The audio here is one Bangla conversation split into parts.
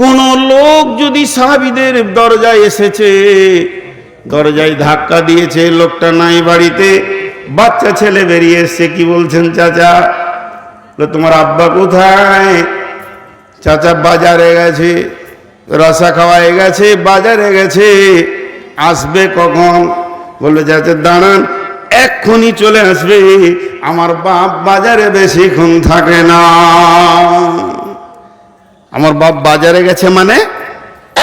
কোন লোক যদি সাহাবিদের দরজায় এসেছে, দরজায় ধাক্কা দিয়েছে, লোকটা নাই বাড়িতে, বাচ্চা ছেলে বেরিয়ে এসছে, কি বলছেন চাচা? তোমার আব্বা কোথায়? চাচা বাজারে গেছে, রসা খাওয়ায় গেছে, বাজারে গেছে, আসবে কখন? বলল, চাচা, দাঁড়ান, এক্ষুনি চলে আসবে, আমার বাপ বাজারে বেশিক্ষণ থাকে না। আমার বাপ বাজারে গেছে মানে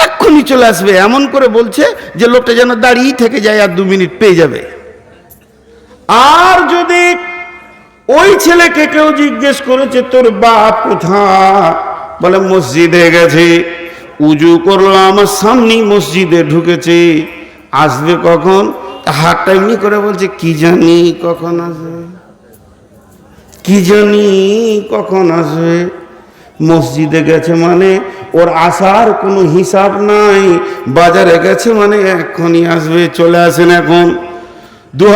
এক্ষুনি চলে আসবে, এমন করে বলছে যে লোকটা যেন দাঁড়িয়ে থেকে যায় আর দু মিনিট পেয়ে যাবে। আর যদি ওই ছেলেকে কেউ জিজ্ঞেস করেছে, তোর বাপ কোথায়? বলে, মসজিদে গেছে। উজু করল, আমার সামনেই মসজিদে ঢুকেছে। আসবে কখন? হাতটা এমনি করে বলছে, কি জানি কখন আসবে? কি জানি কখন আসবে? মসজিদে গেছে মানে ওর আসার কোনো হিসাব নাই। বাজারে গেছে মানে এখনই আসবে, চলে আসেন এখন। দু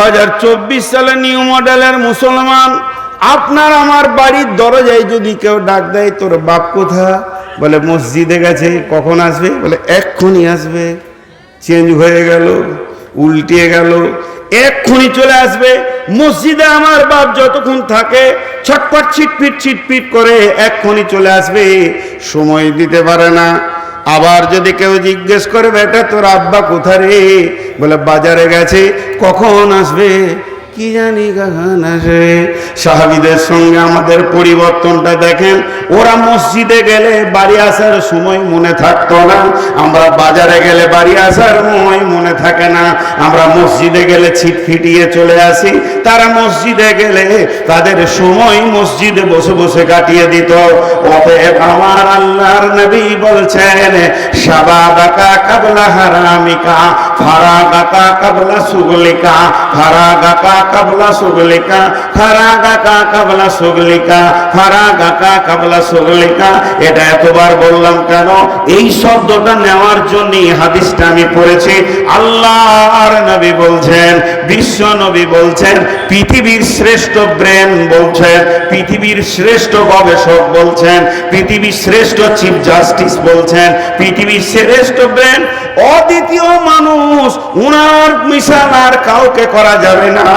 সালে নিউ মডেলের মুসলমান, আপনার আমার বাড়ির দরজায় যদি কেউ ডাক দেয়, তোর বাপ কোথা? বলে, মসজিদে গেছে, কখন আসবে? বলে, এক্ষুনি আসবে। চেঞ্জ হয়ে গেল উল্টিয়ে গেল। এক্ষুনি চলে আসবে। মসজিদে আমার বাপ যতক্ষণ থাকে, ছটপট ছিটপিট ছিটপিট করে এক্ষুনি চলে আসবে। সময় দিতে পারে না। আবার যদি কেউ জিজ্ঞেস করে, বেটা, তোর আব্বা কোথায় রে বলে, বাজারে গেছে। কখন আসবে? কি জানি কখন আসবে সাহাবিদের সঙ্গে আমাদের পরিবর্তনটা দেখেন। ওরা মসজিদে গেলে বাড়ি আসার সময় মনে থাকতো না। আমরা বাজারে গেলে বাড়ি আসার সময় মনে থাকে না। আমরা মসজিদে গেলে ছিটফিটিয়ে চলে আসি। তারা মসজিদে গেলে তাদের সময় মসজিদে বসে বসে কাটিয়ে দিত। অতএব আমার আল্লাহর নবী বলছেন শাবাবাকা কাবলা হারামিকা, ফারাগাকা কাবলা সুগলিকা, ফারাগাকা কাবলা সুগলিকা ফারাগাকা কাবলা সুগলিকা ফারাগাকা কাবলা সুগলিকা এটা এতবার বললাম কেন? এই শব্দটা নেওয়ার জন্য হাদিসটা আমি পড়েছি। আল্লাহর নবী বলছেন, বিশ্ব নবী বলছেন, পৃথিবীর শ্রেষ্ঠ ব্রেন বলছেন, পৃথিবীর শ্রেষ্ঠ গবেষক বলছেন, পৃথিবীর শ্রেষ্ঠ চিফ জাস্টিস বলছেন, পৃথিবীর শ্রেষ্ঠ ব্রেন অদ্বিতীয় মানুষ, উনার মিশাল আর কাউকে করা যাবে না।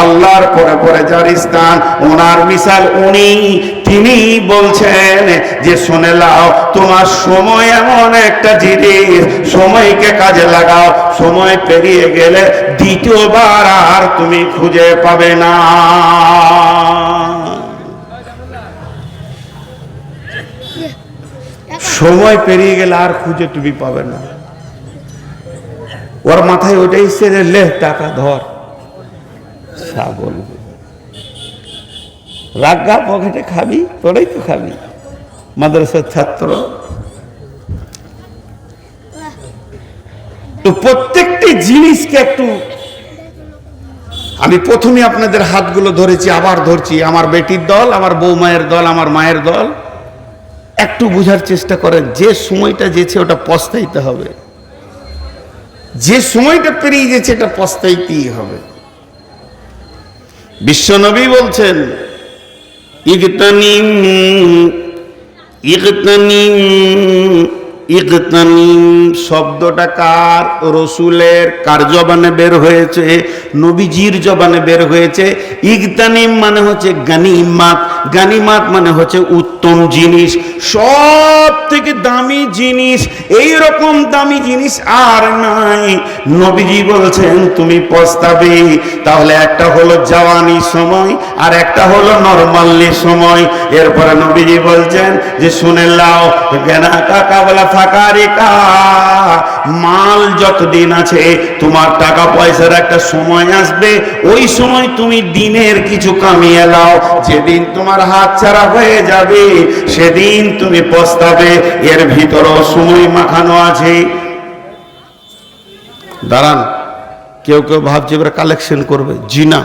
আল্লাহর পরে পরে যার স্থান, ওনার মিশাল উনি, তিনি বলছেন যে, শুনে লাও তোমার সময় এমন একটা জিনিস, সময়কে কাজে লাগাও, সময় পেরিয়ে গেলে দ্বিতীয়বার আর তুমি খুঁজে পাবে না। সময় পেরিয়ে গেলে আর খুঁজে তুমি পাবে না। ওর মাথায় ওটাই সেরে লে টাকা ধর। ছাগল। রাগা পকেটে খাবি তোরাই তো খাবি। মাদ্রাসার ছাত্র। তো প্রত্যেকটি জিনিসকে একটু আমি প্রথমে আপনাদের হাতগুলো ধরেছি, আবার ধরছি। আমার বেটির দল, আমার বৌমায়ের দল, আমার মায়ের দল। একটু বোঝার চেষ্টা করেন, যে সময়টা যেছে ওটা পস্তাইতে হবে। যে সময়টা পেরিয়ে গেছে, এটা পস্তাইতেই হবে। বিশ্বনবী বলছেন, ইগতানিম ইগতানিম ইগতানিম শব্দটা কার? রসুলের কার জবানে বের হয়েছে? নবীজির জবানে বের হয়েছে। ইগতানিম মানে হচ্ছে গানিমাত। গানিমাত মানে হচ্ছে উত্তম জিনিস সব থেকে দামি জিনিস এই রকম দামি জিনিস আর নাই। নবীজি বলছেন, তুমি পস্তাবে, তাহলে একটা হলো জওয়ানি সময় আর একটা হলো নরমালি সময়। এরপরে নবীজি বলছেন যে, শুনে লাও জ্ঞানা কাকা বলা ফাঁকা রেখা। মাল যতদিন আছে, তোমার টাকা পয়সার একটা সময় আসবে। ওই সময় তুমি দিনের কিছু কামিয়ে লাও যেদিন তোমার হাত ছাড়া হয়ে যাবে, সেদিন তুমি পস্তাবে, এর ভিতরও সময় মাখানো আছে। দাঁড়ান, কেউ কেউ ভাবছে এবার কালেকশন করবে। জি না।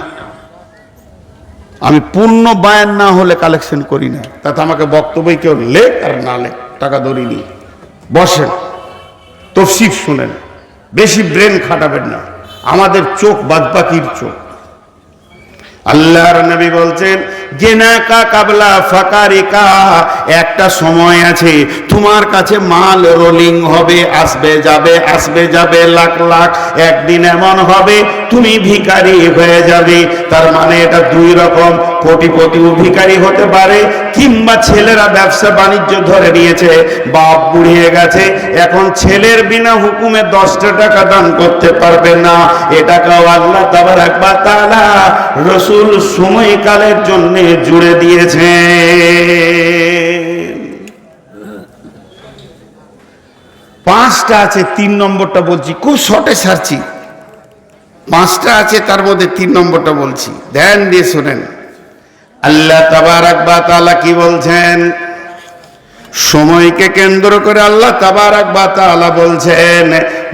আমি পূর্ণ বায়ান না হলে কালেকশন করি না। তাতে আমাকে বক্তব্য কেউ লেখ আর না লেখ, টাকা ধরিনি বসেন তফসিফ শুনেন। বেশি ব্রেন খাটাবেন না। আমাদের চোখ বাদবাকির চোখ। আল্লাহর নবী বলছেন গেনাকা কাবলা ফাকারিকা। একটা সময় আছে, তোমার কাছে মাল রোলিং হবে, আসবে, যাবে আসবে, যাবে, লাখ লাখ। একদিন এমন হবে, তুমি ভিকারি হয়ে যাবে। তার মানে এটা দুই রকম। কোটিপতিও ভিখারি হতে পারে, কিংবা ছেলেরা ব্যবসা বাণিজ্য ধরে নিয়েছে, বাপ বুড়িয়ে গেছে, এখন ছেলের বিনা হুকুমে দশটা টাকা দান করতে পারবে না। এটাকেও আল্লাহ তাবার একবার তালা রসুল সময়কালের জন্য জুড়ে দিয়েছে। পাঁচটা আছে, তিন নম্বরটা বলছি, খুব শর্টে সারছি। পাঁচটা আছে, তার মধ্যে তিন নম্বরটা বলছি। ধ্যান দিয়ে শোনেন। আল্লাহ বা কি বলছেন? সময়কে কেন্দ্র করে আল্লাহ বা বলছেন,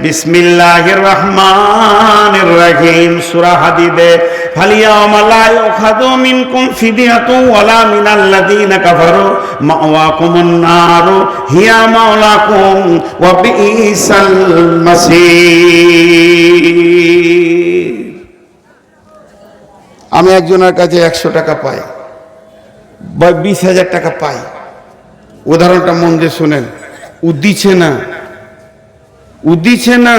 বিসমিল্লাহির রহমানির রহিম, সূরা হাদিদে মাওয়াকুমুন নারু, হিয়া মাওলাকুম ওয়া বিইসাল মাসীর আমি একজনের কাছে একশো টাকা পাই। বা বিশ হাজার টাকা পাই। উদাহরণটা মন দিয়ে শোনেন। উদ্দিছে না। উদ্দিছে না।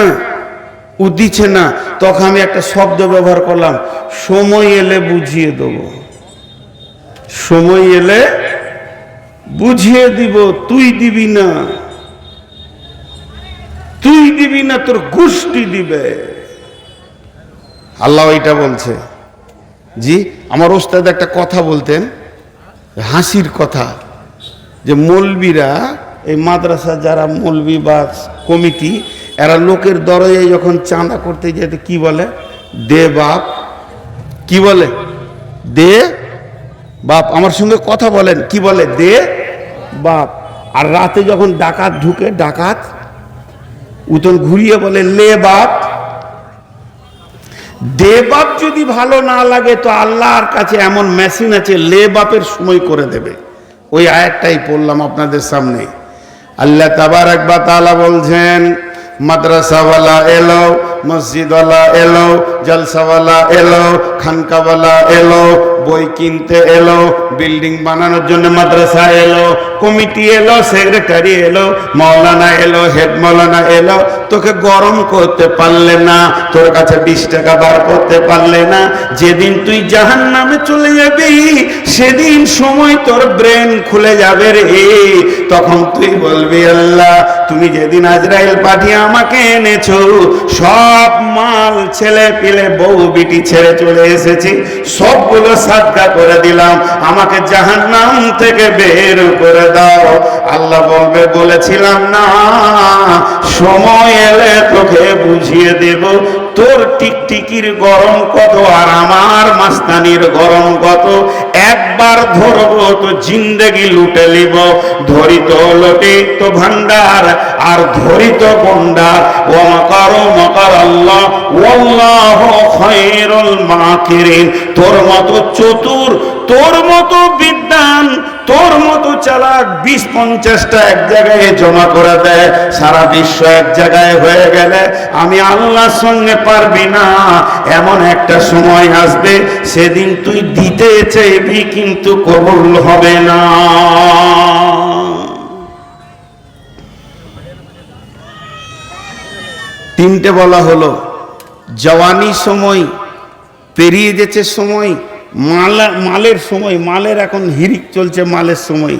উদ্দিছে না। তখন আমি একটা শব্দ ব্যবহার করলাম, সময় এলে বুঝিয়ে দেব। সময় এলে বুঝিয়ে দিব, তুই দিবি না। তুই দিবি না, তোর গোষ্ঠী দিবে। আল্লাহ এটা বলছে। জি, আমার ওস্তাদ একটা কথা বলতেন। হাসির কথা যে মৌলবীরা, এই মাদ্রাসা যারা মৌলবি বা কমিটি, এরা লোকের দরজে যখন চাঁদা করতে যেতে কি বলে? দে বাপ। কি বলে? দে বাপ। আমার সঙ্গে কথা বলেন, কি বলে? দে বাপ। আর রাতে যখন ডাকাত ঢুকে, ডাকাত উতন ঘুরিয়ে বলে, লে বাপ। দে বাপ যদি ভালো না লাগে তো আল্লাহর কাছে এমন মেশিন আছে লে বাপের সময় করে দেবে। ওই আয়াতটাই পড়লাম আপনাদের সামনে। আল্লাহ তাবার একবার তালা বলছেন মাদ্রাসাওয়ালা এলো মসজিদওয়ালা এলো জলসাওয়ালা এলো খানকাওয়ালা এলো বই কিনতে এলো, বিল্ডিং বানানোর জন্য মাদ্রাসা এলো, কমিটি এলো, সেক্রেটারি এলো, মৌলানা এলো, হেড মৌলানা এলো। তোকে গরম করতে পারলে না, তোর কাছে বিশ টাকা বার করতে পারলে না। যেদিন তুই জাহান নামে চলে যাবি, সেদিন সময় তোর ব্রেন খুলে যাবে রে। তখন তুই বলবি, আল্লাহ, তুমি যেদিন আজরাইল পাঠিয়ে আমাকে এনেছো, সব মাল ছেলে পিলে বউ বিটি ছেড়ে চলে এসেছি। সবগুলো সাদকা করে দিলাম। আমাকে জাহান্নাম থেকে বের করে দাও। আল্লাহ বলবে, বলেছিলাম না, সময় এলে তোকে বুঝিয়ে দেব। তোর টিকটিকির গরম কত আর আমার মাস্তানির গরম কত? একবার ধরবো তো জিন্দেগি লুটে নিব। ধরিত লটিত ভান্ডার আর ধরিত গন্ডার ও মকার মকার আল্লাহ, ওয়াল্লাহ খায়রুল মাকিরিন। তোর মতো চতুর, তোর মতো বিদ্যান তোর মতো চালাক বিশ পঞ্চাশটা এক জায়গায় জমা করে দেয়, সারা বিশ্ব এক জায়গায় হয়ে গেলে আমি পারবি না। এমন একটা সময় আসবে, সেদিন তুই দিতে চাইবি কিন্তু কবুল হবে না। তিনটে বলা হলো, জওয়ানি সময়, পেরিয়ে যেছে সময় মাল, মালের সময়, মালের এখন হিরিক চলছে মালের সময়।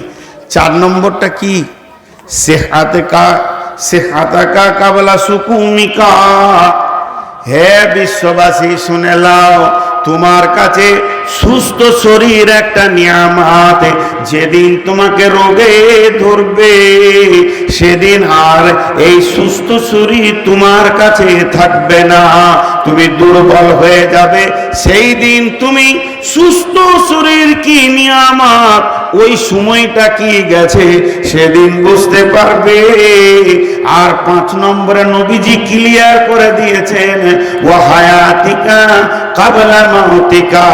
চার নম্বরটা কি? সে হাতে কা, সে হাতাকা কাবলা সুকুমিকা হে বিশ্ববাসী, শুনে লাও তোমার কাছে সুস্থ শরীর একটা নিয়াম নিয়ামাত। যেদিন তোমাকে রোগে ধরবে, সেদিন আর এই সুস্থ শরীর তোমার কাছে থাকবে না। তুমি দুর্বল হয়ে যাবে, সেই দিন তুমি সুস্থ শরীর কি নিয়ামত? ওই সময়টা কি গেছে? সেদিন বুঝতে পারবে। আর পাঁচ নম্বরে নবীজি ক্লিয়ার করে দিয়েছেন ও হায়াতিকা কাবলা মাউতিকা।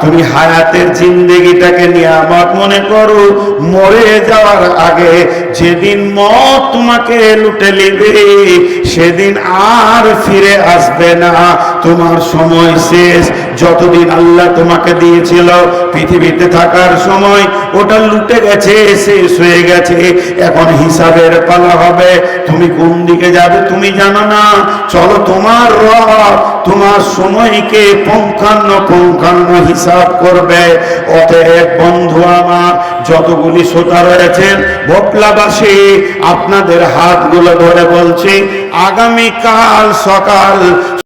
তুমি হায়াতের জিন্দেগিটাকে নিয়ামত মনে করো। মরে যাওয়ার আগে যেদিন মত তোমাকে লুটে নেবে, সেদিন আর ফিরে আসবে না। তোমার সময় শেষ। যতদিন আল্লাহ তোমাকে দিয়েছিল পৃথিবীতে থাকার সময়, ওটা লুটে গেছে, শেষ হয়ে গেছে। এখন হিসাবের পালা হবে। তুমি কোন দিকে যাবে তুমি জানো না। চলো তোমার রব তোমার সময়কে পঙ্খান্ন পঙ্খান্ন হিসাব করবে। অতএব বন্ধু আমার, যতগুলি শ্রোতা রয়েছেন বকলাবাসী আপনাদের হাতগুলো ধরে বলছি, আগামীকাল সকাল